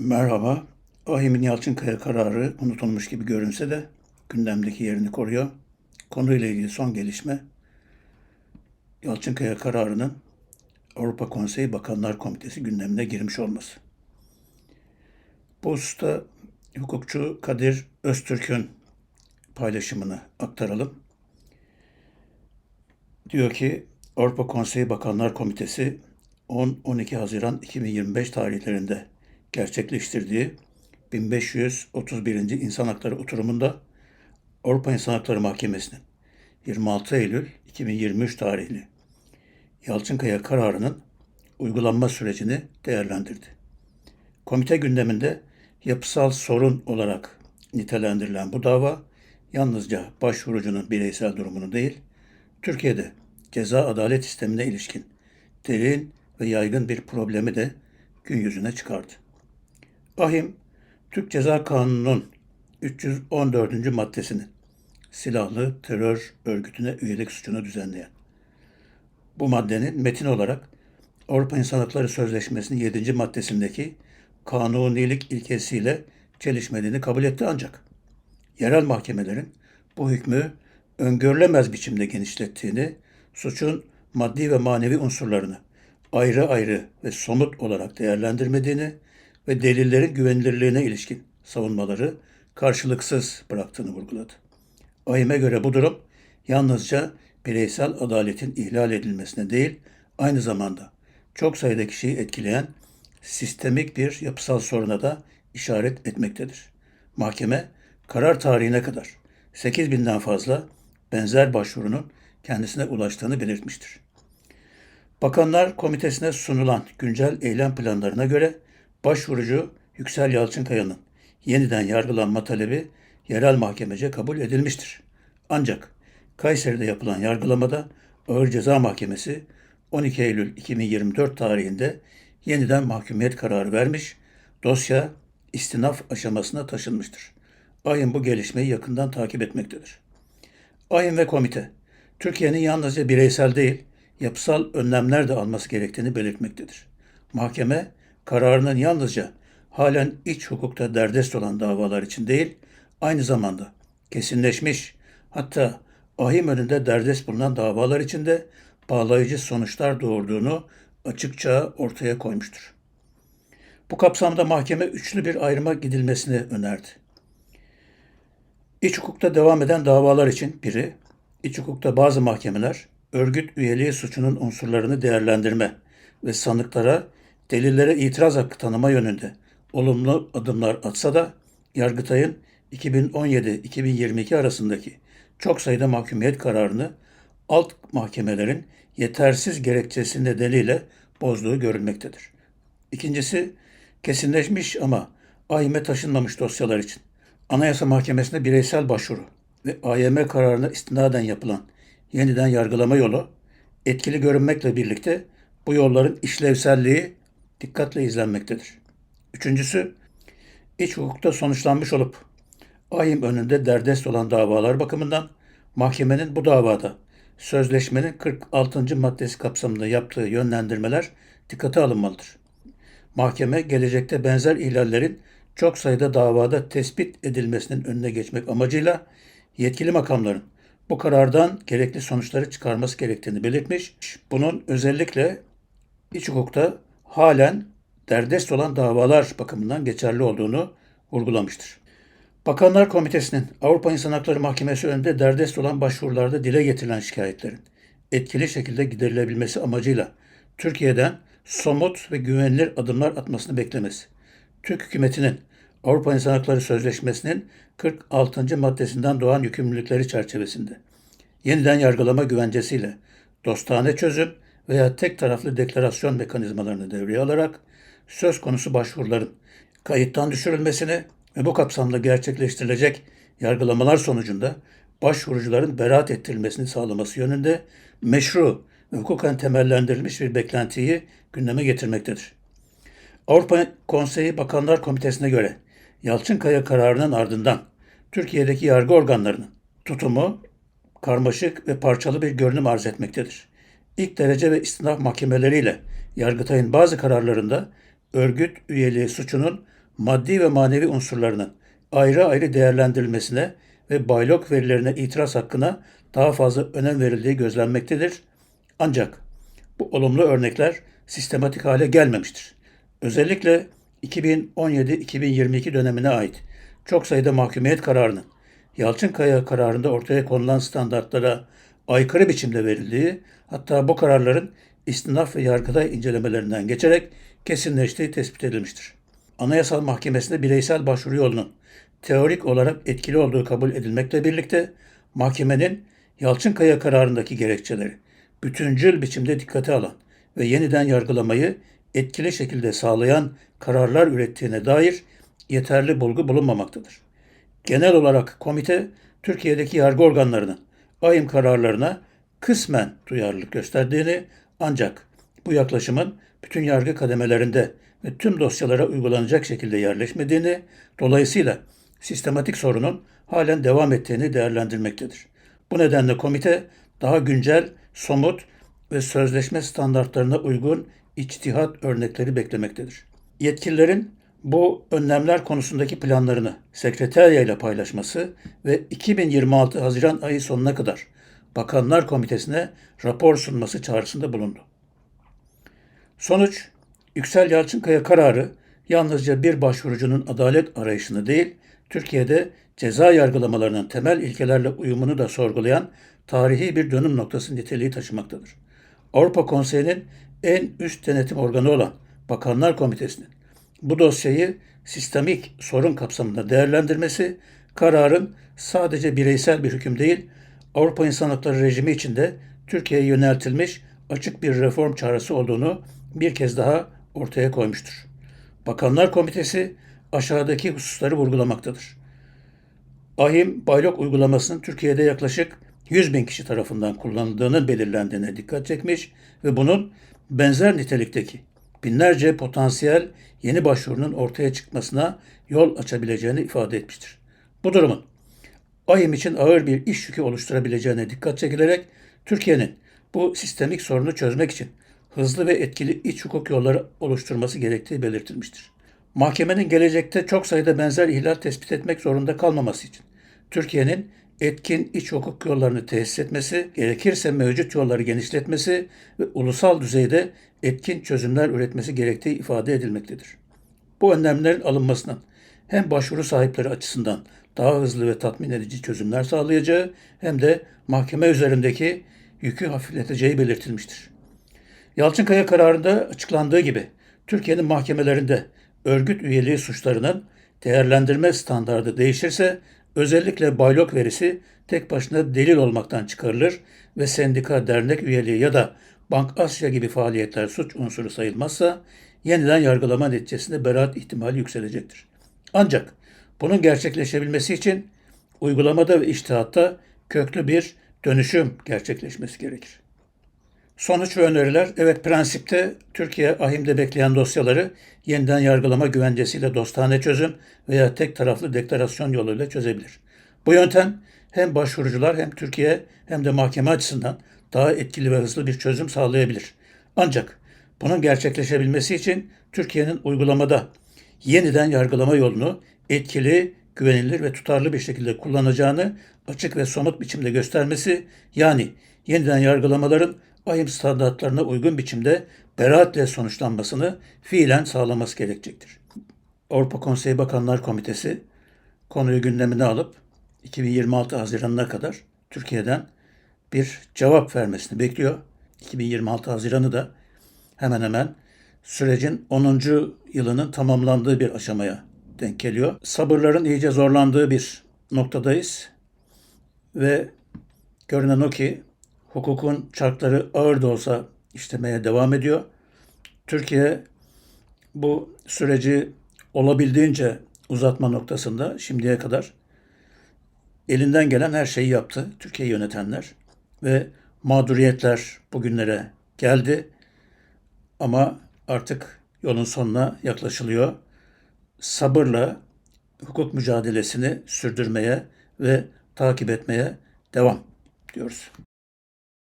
Merhaba. Ahimin Yalçınkaya kararı unutulmuş gibi görünse de gündemdeki yerini koruyor. Konuyla ilgili son gelişme Yalçınkaya kararının Avrupa Konseyi Bakanlar Komitesi gündemine girmiş olması. Bu hususta hukukçu Kadir Öztürk'ün paylaşımını aktaralım. Diyor ki Avrupa Konseyi Bakanlar Komitesi 10-12 Haziran 2025 tarihlerinde gerçekleştirdiği 1531. İnsan Hakları oturumunda Avrupa İnsan Hakları Mahkemesi'nin 26 Eylül 2023 tarihli Yalçınkaya kararının uygulanma sürecini değerlendirdi. Komite gündeminde yapısal sorun olarak nitelendirilen bu dava yalnızca başvurucunun bireysel durumunu değil, Türkiye'de ceza adalet sistemine ilişkin derin ve yaygın bir problemi de gün yüzüne çıkardı. Ahim, Türk Ceza Kanunu'nun 314. maddesinin silahlı terör örgütüne üyelik suçunu düzenleyen. Bu maddenin metin olarak Avrupa İnsan Hakları Sözleşmesi'nin 7. maddesindeki kanunilik ilkesiyle çelişmediğini kabul etti ancak yerel mahkemelerin bu hükmü öngörülemez biçimde genişlettiğini, suçun maddi ve manevi unsurlarını ayrı ayrı ve somut olarak değerlendirmediğini ve delillerin güvenilirliğine ilişkin savunmaları karşılıksız bıraktığını vurguladı. AYM'e göre bu durum yalnızca bireysel adaletin ihlal edilmesine değil, aynı zamanda çok sayıda kişiyi etkileyen sistemik bir yapısal soruna da işaret etmektedir. Mahkeme karar tarihine kadar 8 binden fazla benzer başvurunun kendisine ulaştığını belirtmiştir. Bakanlar Komitesi'ne sunulan güncel eylem planlarına göre başvurucu Yüksel Yalçınkaya'nın yeniden yargılanma talebi yerel mahkemece kabul edilmiştir. Ancak Kayseri'de yapılan yargılamada Ağır Ceza Mahkemesi 12 Eylül 2024 tarihinde yeniden mahkumiyet kararı vermiş, dosya istinaf aşamasına taşınmıştır. AYİM bu gelişmeyi yakından takip etmektedir. AYİM ve komite, Türkiye'nin yalnızca bireysel değil, yapısal önlemler de alması gerektiğini belirtmektedir. Mahkeme, kararının yalnızca halen iç hukukta derdest olan davalar için değil, aynı zamanda kesinleşmiş, hatta ahim önünde derdest bulunan davalar için de bağlayıcı sonuçlar doğurduğunu açıkça ortaya koymuştur. Bu kapsamda mahkeme üçlü bir ayrıma gidilmesini önerdi. İç hukukta devam eden davalar için biri, iç hukukta bazı mahkemeler örgüt üyeliği suçunun unsurlarını değerlendirme ve sanıklara delillere itiraz hakkı tanıma yönünde olumlu adımlar atsa da Yargıtay'ın 2017-2022 arasındaki çok sayıda mahkumiyet kararını alt mahkemelerin yetersiz gerekçesi nedeniyle bozduğu görülmektedir. İkincisi, kesinleşmiş ama AYM'e taşınmamış dosyalar için Anayasa Mahkemesi'ne bireysel başvuru ve AYM kararına istinaden yapılan yeniden yargılama yolu etkili görünmekle birlikte bu yolların işlevselliği dikkatle izlenmektedir. Üçüncüsü, iç hukukta sonuçlanmış olup ahim önünde derdest olan davalar bakımından mahkemenin bu davada sözleşmenin 46. maddesi kapsamında yaptığı yönlendirmeler dikkate alınmalıdır. Mahkeme gelecekte benzer ihlallerin çok sayıda davada tespit edilmesinin önüne geçmek amacıyla yetkili makamların bu karardan gerekli sonuçları çıkarması gerektiğini belirtmiş. Bunun özellikle iç hukukta halen derdest olan davalar bakımından geçerli olduğunu vurgulamıştır. Bakanlar Komitesi'nin Avrupa İnsan Hakları Mahkemesi önünde derdest olan başvurularda dile getirilen şikayetlerin etkili şekilde giderilebilmesi amacıyla Türkiye'den somut ve güvenilir adımlar atmasını beklemesi, Türk hükümetinin Avrupa İnsan Hakları Sözleşmesi'nin 46. maddesinden doğan yükümlülükleri çerçevesinde yeniden yargılama güvencesiyle dostane çözüm veya tek taraflı deklarasyon mekanizmalarını devreye alarak söz konusu başvuruların kayıttan düşürülmesini ve bu kapsamda gerçekleştirilecek yargılamalar sonucunda başvurucuların beraat ettirilmesini sağlaması yönünde meşru ve hukuken temellendirilmiş bir beklentiyi gündeme getirmektedir. Avrupa Konseyi Bakanlar Komitesi'ne göre Yalçınkaya kararının ardından Türkiye'deki yargı organlarının tutumu karmaşık ve parçalı bir görünüm arz etmektedir. İlk derece ve istinaf mahkemeleriyle Yargıtay'ın bazı kararlarında örgüt üyeliği suçunun maddi ve manevi unsurlarının ayrı ayrı değerlendirilmesine ve baylok verilerine itiraz hakkına daha fazla önem verildiği gözlenmektedir. Ancak bu olumlu örnekler sistematik hale gelmemiştir. Özellikle 2017-2022 dönemine ait çok sayıda mahkumiyet kararının Yalçınkaya kararında ortaya konulan standartlara aykırı biçimde verildiği, hatta bu kararların istinaf ve yargıtay incelemelerinden geçerek kesinleştiği tespit edilmiştir. Anayasal Mahkemesi'nde bireysel başvuru yolunun teorik olarak etkili olduğu kabul edilmekle birlikte mahkemenin Yalçınkaya kararındaki gerekçeleri bütüncül biçimde dikkate alan ve yeniden yargılamayı etkili şekilde sağlayan kararlar ürettiğine dair yeterli bulgu bulunmamaktadır. Genel olarak komite Türkiye'deki yargı organlarının AYM kararlarına kısmen duyarlılık gösterdiğini ancak bu yaklaşımın bütün yargı kademelerinde ve tüm dosyalara uygulanacak şekilde yerleşmediğini, dolayısıyla sistematik sorunun halen devam ettiğini değerlendirmektedir. Bu nedenle komite daha güncel, somut ve sözleşme standartlarına uygun içtihat örnekleri beklemektedir. Yetkililerin bu önlemler konusundaki planlarını sekreterya ile paylaşması ve 2026 Haziran ayı sonuna kadar Bakanlar Komitesi'ne rapor sunması çağrısında bulundu. Sonuç, Yüksel Yalçınkaya kararı yalnızca bir başvurucunun adalet arayışını değil, Türkiye'de ceza yargılamalarının temel ilkelerle uyumunu da sorgulayan tarihi bir dönüm noktası niteliği taşımaktadır. Avrupa Konseyi'nin en üst denetim organı olan Bakanlar Komitesi'nin bu dosyayı sistemik sorun kapsamında değerlendirmesi kararın sadece bireysel bir hüküm değil, Avrupa İnsan Hakları rejimi içinde Türkiye'ye yöneltilmiş açık bir reform çağrısı olduğunu bir kez daha ortaya koymuştur. Bakanlar Komitesi aşağıdaki hususları vurgulamaktadır. AHİM baylok uygulamasının Türkiye'de yaklaşık 100 bin kişi tarafından kullanıldığının belirlendiğine dikkat çekmiş ve bunun benzer nitelikteki binlerce potansiyel yeni başvurunun ortaya çıkmasına yol açabileceğini ifade etmiştir. Bu durumun AYİM için ağır bir iş yükü oluşturabileceğine dikkat çekilerek Türkiye'nin bu sistemik sorunu çözmek için hızlı ve etkili iç hukuk yolları oluşturması gerektiği belirtilmiştir. Mahkemenin gelecekte çok sayıda benzer ihlal tespit etmek zorunda kalmaması için Türkiye'nin etkin iç hukuk yollarını tesis etmesi, gerekirse mevcut yolları genişletmesi ve ulusal düzeyde etkin çözümler üretmesi gerektiği ifade edilmektedir. Bu önlemlerin alınmasının hem başvuru sahipleri açısından daha hızlı ve tatmin edici çözümler sağlayacağı hem de mahkeme üzerindeki yükü hafifleteceği belirtilmiştir. Yalçınkaya kararında açıklandığı gibi Türkiye'nin mahkemelerinde örgüt üyeliği suçlarının değerlendirme standardı değişirse özellikle baylok verisi tek başına delil olmaktan çıkarılır ve sendika, dernek üyeliği ya da Bank Asya gibi faaliyetler suç unsuru sayılmazsa yeniden yargılama neticesinde beraat ihtimali yükselecektir. Ancak bunun gerçekleşebilmesi için uygulamada ve iştihatta köklü bir dönüşüm gerçekleşmesi gerekir. Sonuç ve öneriler, evet prensipte Türkiye ahimde bekleyen dosyaları yeniden yargılama güvencesiyle dostane çözüm veya tek taraflı deklarasyon yoluyla çözebilir. Bu yöntem hem başvurucular hem Türkiye hem de mahkeme açısından daha etkili ve hızlı bir çözüm sağlayabilir. Ancak bunun gerçekleşebilmesi için Türkiye'nin uygulamada yeniden yargılama yolunu etkili, güvenilir ve tutarlı bir şekilde kullanacağını açık ve somut biçimde göstermesi yani yeniden yargılamaların ayım standartlarına uygun biçimde beraatle sonuçlanmasını fiilen sağlaması gerekecektir. Avrupa Konseyi Bakanlar Komitesi konuyu gündemine alıp 2026 Haziran'ına kadar Türkiye'den bir cevap vermesini bekliyor. 2026 Haziran'ı da hemen hemen sürecin 10. yılının tamamlandığı bir aşamaya denk geliyor. Sabırların iyice zorlandığı bir noktadayız ve görünen o ki hukukun çarkları ağır da olsa işlemeye devam ediyor. Türkiye bu süreci olabildiğince uzatma noktasında şimdiye kadar elinden gelen her şeyi yaptı Türkiye yönetenler ve mağduriyetler bugünlere geldi ama artık yolun sonuna yaklaşılıyor. Sabırla hukuk mücadelesini sürdürmeye ve takip etmeye devam diyoruz.